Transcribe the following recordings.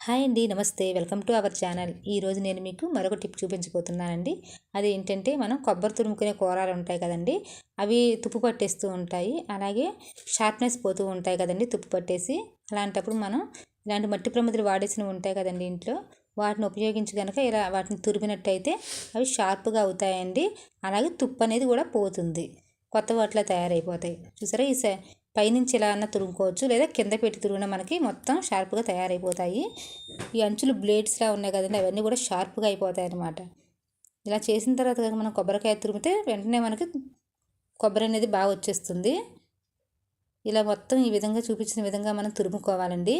Hi అండి నమస్తే. Welcome to our channel. ఈరోజు నేను మీకు మరొక టిప్ చూపించబోతున్నానండి. అది ఏంటంటే మనం కొబ్బరి తురుముకునే కూరలు ఉంటాయి కదండి అవి తుప్పు పట్టేస్తూ ఉంటాయి. అలాగే షార్ప్నెస్ పోతూ ఉంటాయి కదండి తుప్పు పట్టేసి. అలాంటప్పుడు మనం ఇలాంటి మట్టి ప్రమిదలు వాడేసినవి ఉంటాయి కదండి ఇంట్లో. వాటిని ఉపయోగించి కనుక ఇలా వాటిని తురిమినట్టయితే అవి షార్ప్గా అవుతాయండి. అలాగే తుప్పు అనేది కూడా పోతుంది. కొత్త వాటిలో తయారైపోతాయి. చూసారా? ఈ పైనుంచి ఎలా అన్న తురుముకోవచ్చు. లేదా కింద పెట్టి తురుగున మనకి మొత్తం షార్ప్గా తయారైపోతాయి. ఈ అంచులు బ్లేడ్స్లా ఉన్నాయి కదండి అవన్నీ కూడా షార్ప్గా అయిపోతాయి అన్నమాట ఇలా చేసిన తర్వాత కనుక మనం కొబ్బరికాయ తురిమితే వెంటనే మనకి కొబ్బరి అనేది బాగా వచ్చేస్తుంది. ఇలా మొత్తం ఈ విధంగా చూపించిన విధంగా మనం తురుముకోవాలండి.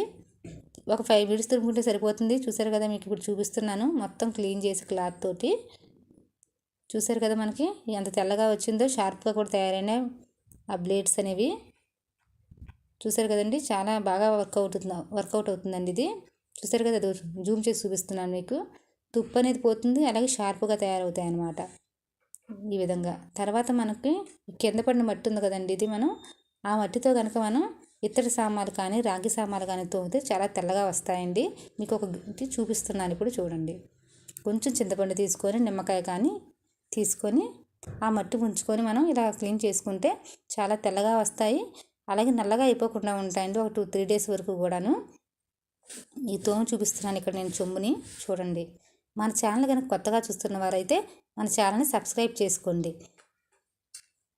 ఒక ఫైవ్ మినిట్స్ తురుముకుంటే సరిపోతుంది. చూసారు కదా మీకు ఇప్పుడు చూపిస్తున్నాను. మొత్తం క్లీన్ చేసి క్లాత్ తోటి. చూసారు కదా మనకి ఎంత తెల్లగా వచ్చిందో షార్ప్గా కూడా తయారైన ఆ బ్లేడ్స్ అనేవి. చూసారు కదండి చాలా బాగా వర్క్ అవుతుంది వర్కౌట్ అవుతుందండి ఇది. చూసారు కదా జూమ్ చేసి చూపిస్తున్నాను మీకు. తుప్పు అనేది పోతుంది అలాగే షార్ప్గా తయారవుతాయి అన్నమాట ఈ విధంగా. తర్వాత మనకి కింద పడిన మట్టి ఉంది కదండి ఇది మనం. ఆ మట్టితో కనుక మనం ఇత్తడి సామాన్లు కానీ రాగి సామాన్లు కానీ తోమితే చాలా తెల్లగా వస్తాయండి. మీకు ఒక చూపిస్తున్నాను ఇప్పుడు చూడండి. కొంచెం చింతపండు తీసుకొని నిమ్మకాయ కానీ తీసుకొని ఆ మట్టి ఉంచుకొని మనం ఇలా క్లీన్ చేసుకుంటే చాలా తెల్లగా వస్తాయి. అలాగే నల్లగా అయిపోకుండా ఉంటాయండి ఒక టూ త్రీ డేస్ వరకు కూడాను. ఈ తోము చూపిస్తున్నాను ఇక్కడ నేను చొమ్ముని చూడండి. మన ఛానల్ కనుక కొత్తగా చూస్తున్న వారైతే మన ఛానల్ని సబ్స్క్రైబ్ చేసుకోండి.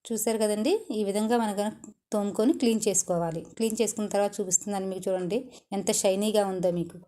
చూసారు కదండి? ఈ విధంగా మన కనుక తోముకొని క్లీన్ చేసుకోవాలి. క్లీన్ చేసుకున్న తర్వాత చూపిస్తున్నాను మీకు చూడండి. ఎంత షైనీగా ఉందో మీకు.